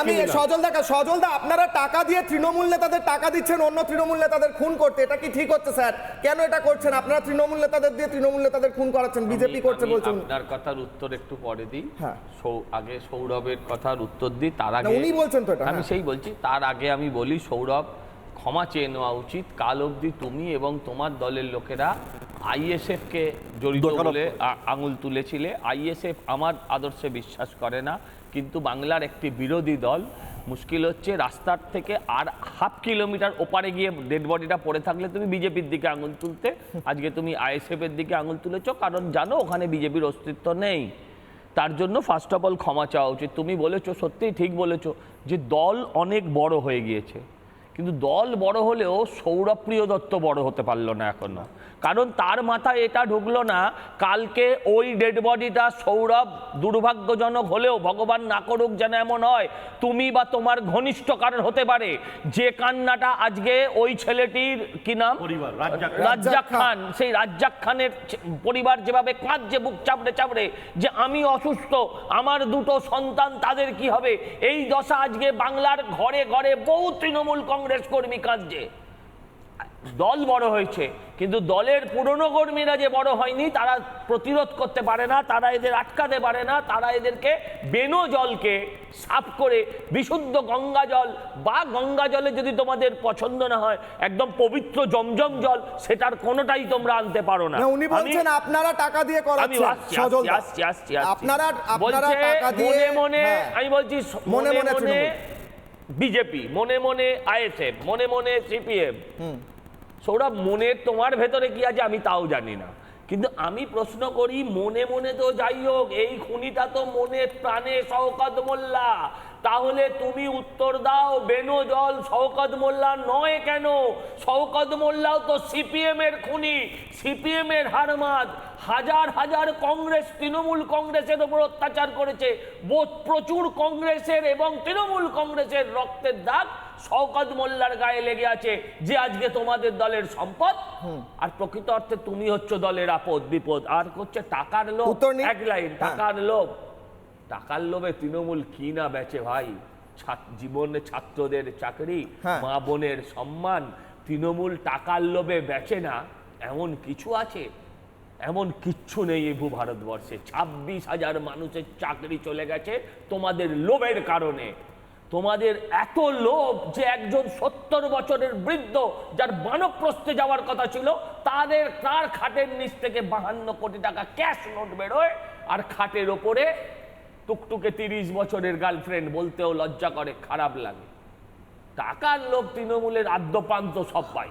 আমি নিলাম। সজল দা সজল দা আপনারা টাকা দিয়ে তৃণমূল নেতাদের টাকা দিচ্ছেন অন্য তৃণমূল নেতাদের খুন করতে এটা কি ঠিক হচ্ছে স্যার কেন এটা করছেন আপনারা তৃণমূল নেতাদের দিয়ে তৃণমূল নেতাদের খুন করাচ্ছেন বিজেপি করছে বলছেন আপনার কথার উত্তর একটু পরে দিই হ্যাঁ। আগে সৌরভের কথার উত্তর দিই তার আগে উনি বলছেন তো আমি হ্যাঁ। সেই বলছি তার আগে আমি বলি সৌরভ ক্ষমা চেয়ে নেওয়া উচিত কাল অবধি তুমি এবং তোমার দলের লোকেরা আইএসএফ কে জড়িত বলে আঙুল তুলেছিলে। আইএসএফ আমার আদর্শে বিশ্বাস করে না কিন্তু বাংলার একটি বিরোধী দল মুশকিল হচ্ছে রাস্তার থেকে আর হাফ কিলোমিটার ওপারে গিয়ে ডেড বডিটা পড়ে থাকলে তুমি বিজেপির দিকে আঙুল তুলতে। আজকে তুমি আইএসএফ এর দিকে আঙুল তুলেছো কারণ জানো ওখানে বিজেপির অস্তিত্ব নেই। তার জন্য ফার্স্ট অফ অল ক্ষমা চাওয়া উচিত। তুমি বলেছ সত্যিই ঠিক বলেছ যে দল অনেক বড় হয়ে গিয়েছে। কিন্তু দল বড় হলেও সৌরভ প্রিয় দত্ত বড় হতে পারল না এখনও। কারণ তার মাথায় এটা ঢুকলো না কালকে ওই ডেড বডিটা সৌরভ দুর্ভাগ্যজনক হলেও ভগবান না করুক যেন এমন হয় তুমি বা তোমার ঘনিষ্ঠ কারণ হতে পারে। যে কান্নাটা আজকে ওই ছেলেটির কি নাম? রাজ্জাক খান। সেই রাজ্জাক খানের পরিবার যেভাবে কাঁদছে বুক চাপড়ে চাপড়ে যে আমি অসুস্থ আমার দুটো সন্তান তাদের কি হবে? এই দশা আজকে বাংলার ঘরে ঘরে বহু তৃণমূল কংগ্রেস কর্মী কাঁদছে দল বড় হয়েছে কিন্তু দলের পুরনো কর্মীরা যে বড় হয়নি তারা প্রতিরোধ করতে পারে না তারা এদের আটকাতে পারে না তারা এদেরকে বেনো জলকে সাফ করে বিশুদ্ধ গঙ্গা জল বা গঙ্গা জলে যদি তোমাদের পছন্দ না হয় একদম পবিত্র জমজম জল সেটার কোনোটাই তোমরা আনতে পারো না উনি বলছেন আপনারা টাকা দিয়ে আমি করাচ্ছেন আসছি, আসছি, আসছি। আপনারা আপনারা বলছে টাকা দিয়ে মনে মনে হ্যাঁ। আমি বলছি মনে মনে। বিজেপি মনে মনে আইএসএফ মনে মনে সিপিএম। সৌরভ মনের তোমার ভেতরে কি আছে আমি তাও জানি না। কিন্তু আমি প্রশ্ন করি মনে মনে তো যাই হোক এই খুনিটা তো মনে প্রাণে শওকত মোল্লা। তাহলে তুমি উত্তর দাও বেনো জল শওকত মোল্লা নয় কেন? শওকত মোল্লাও তো সিপিএম এর খুনি সিপিএম এর হারমাদ। হাজার হাজার কংগ্রেস তৃণমূল কংগ্রেসের ওপর অত্যাচার করেছে। বোধ প্রচুর কংগ্রেসের এবং তৃণমূল কংগ্রেসের রক্তের দাগ শওকত মোল্লার গায়ে লেগে আছে যে আজকে তোমাদের দলের সম্পদ। আর প্রকৃত অর্থে তুমি হচ্ছে দলের আপদ বিপদ। আর হচ্ছে টাকার লোভ। এক লাইন হ্যাঁ। টাকার লোভ। টাকার লোভে তৃণমূল কি না বেচে ভাই? জীবনে ছাত্রদের চাকরি হ্যাঁ। মা বোনের সম্মান তৃণমূল টাকার লোভে বেচে না এমন কিছু আছে? এমন কিচ্ছু নেই এই ভূ ভারতবর্ষে ছাব্বিশ হাজার মানুষের চাকরি চলে গেছে তোমাদের লোভের কারণে। তোমাদের এত লোভ যে একজন সত্তর বছরের বৃদ্ধ যার বানপ্রস্থে যাওয়ার কথা ছিল, তাদের তার খাটের নিচ থেকে বাহান্ন কোটি টাকা ক্যাশ নোট বেরোয় আর খাটের ওপরে টুকটুকে তিরিশ বছরের গার্লফ্রেন্ড বলতেও লজ্জা করে, খারাপ লাগে। টাকার লোভ তৃণমূলের আদ্যপান্ত সব পায়।